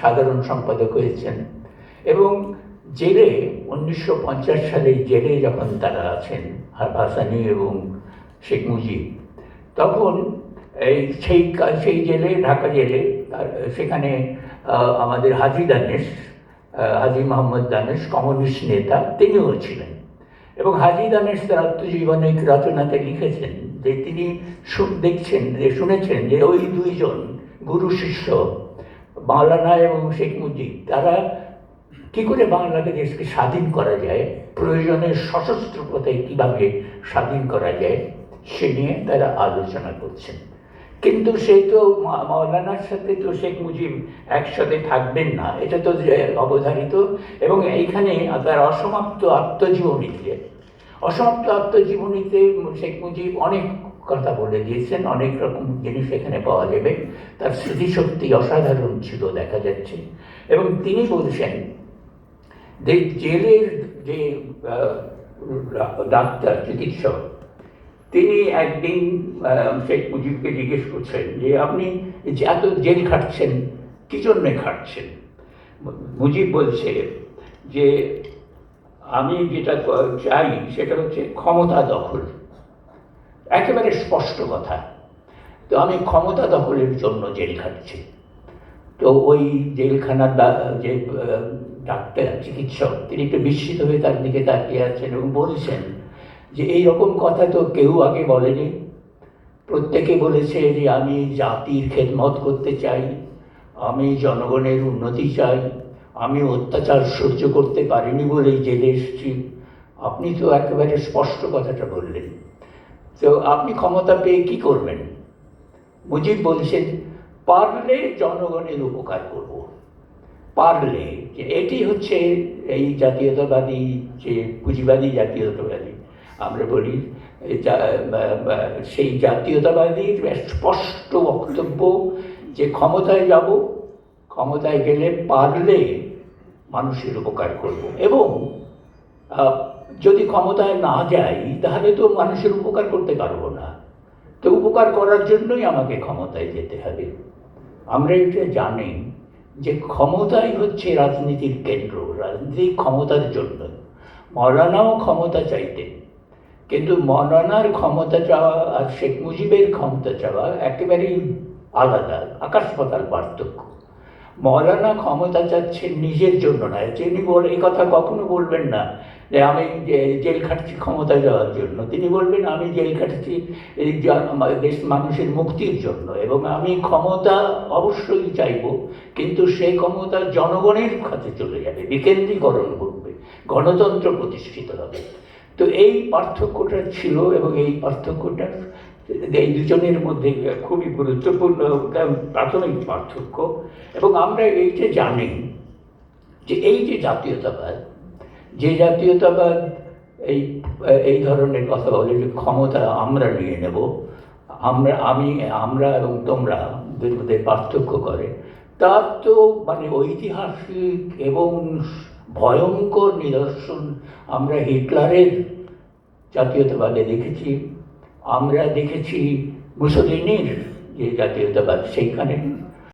সাধারণ সম্পাদক হয়েছেন। এবং জেলে উনিশশো পঞ্চাশ সালে জেলে যখন তারা আছেন, হাসানি এবং শেখ মুজিব, তখন এই সেই সেই জেলে, ঢাকা জেলে সেখানে আমাদের হাজি দানেশ হাজি মোহাম্মদ দানেশ, কমিউনিস্ট নেতা, তিনিও ছিলেন। এবং হাজি দানেশ তার আত্মজীবনিক রচনাতে লিখেছেন যে তিনি দেখছেন যে, শুনেছেন যে ওই দুইজন গুরু শিষ্য মাওলানা এবং শেখ মুজিব, তারা কি করে বাংলাকে দেশকে স্বাধীন করা যায়, প্রয়োজনে সশস্ত্র পথে কীভাবে স্বাধীন করা যায়, সে নিয়ে তারা আলোচনা করছেন। কিন্তু সে তো মাওলানার সাথে তো শেখ মুজিব একসাথে থাকবেন না, এটা তো অবধারিত এবং এইখানে তার অসমাপ্ত আত্মজীবনীতে অসমাপ্ত আত্মজীবনীতে শেখ মুজিব অনেক কথা বলে দিয়েছেন, অনেক রকম জিনিস এখানে পাওয়া যাবে। তার স্মৃতিশক্তি অসাধারণ ছিল, দেখা যাচ্ছে। এবং তিনি বলছেন, যে জেলের যে ডাক্তার, চিকিৎসক, তিনি একদিন শেখ মুজিবকে জিজ্ঞেস করছেন যে, আপনি এত জেল খাটছেন, কি জন্যে খাটছেন? মুজিব বলছে যে, আমি যেটা চাই, সেটা হচ্ছে ক্ষমতা দখল। একেবারে স্পষ্ট কথা। তো আমি ক্ষমতা দখলের জন্য জেল খাটছি। তো ওই জেলখানার যে ডাক্তার, চিকিৎসক, তিনি একটু বিস্মিত হয়ে তার দিকে তাকিয়ে আছেন এবং বলছেন যে, এই রকম কথা তো কেউ আগে বলেনি। প্রত্যেকে বলেছে যে, আমি জাতির খেদমত করতে চাই, আমি জনগণের উন্নতি চাই, আমি অত্যাচার সহ্য করতে পারিনি বলেই জেলে এসেছি। আপনি তো একেবারে স্পষ্ট কথাটা বললেন। তো আপনি ক্ষমতা পেয়ে কি করবেন? মুজিব বলছেন, পারলে জনগণের উপকার করব। পারলে এটি হচ্ছে এই জাতীয়তাবাদী, যে পুঁজিবাদী জাতীয়তাবাদী। আমরা বলি সেই জাতীয়তাবাদীর স্পষ্ট বক্তব্য, যে ক্ষমতায় যাব, ক্ষমতায় গেলে পারলে মানুষের উপকার করব। এবং যদি ক্ষমতায় না যাই, তাহলে তো মানুষের উপকার করতে পারব না। তো উপকার করার জন্যই আমাকে ক্ষমতায় যেতে হবে। আমরা এটা জানি যে ক্ষমতাই হচ্ছে রাজনীতির কেন্দ্র, রাজনীতি ক্ষমতার জন্য। মৌলানাও ক্ষমতা চাইতেন। কিন্তু মৌলানার ক্ষমতা চাওয়া আর শেখ মুজিবের ক্ষমতা চাওয়া একেবারেই আলাদা, আকাশ পাতাল পার্থক্য। মৌলানা ক্ষমতা চাচ্ছেন নিজের জন্য না। তিনি বল, এই কথা কখনো বলবেন না যে আমি জেল খাটছি ক্ষমতা যাওয়ার জন্য। তিনি বলবেন, আমি জেল খাটছি দেশ মানুষের মুক্তির জন্য এবং আমি ক্ষমতা অবশ্যই চাইব, কিন্তু সেই ক্ষমতা জনগণের কাছে চলে যাবে। বিকেন্দ্রীকরণ ঘটবে গণতন্ত্র প্রতিষ্ঠিত হবে। তো এই পার্থক্যটা ছিল এবং এই পার্থক্যটা এই দুজনের মধ্যে খুবই গুরুত্বপূর্ণ প্রাথমিক পার্থক্য। এবং আমরা এইটা জানি যে এই যে জাতীয়তাবাদ যে জাতীয়তাবাদ এই এই ধরনের কথা বলে যে ক্ষমতা আমরা নিয়ে নেব, আমরা, আমি, আমরা এবং তোমরা মধ্যে পার্থক্য করে, তার তো মানে ঐতিহাসিক এবং ভয়ঙ্কর নিদর্শন আমরা হিটলারের জাতীয়তাবাদে দেখেছি। আমরা দেখেছি মুসলিনের যে জাতীয়তাবাদ সেইখানে।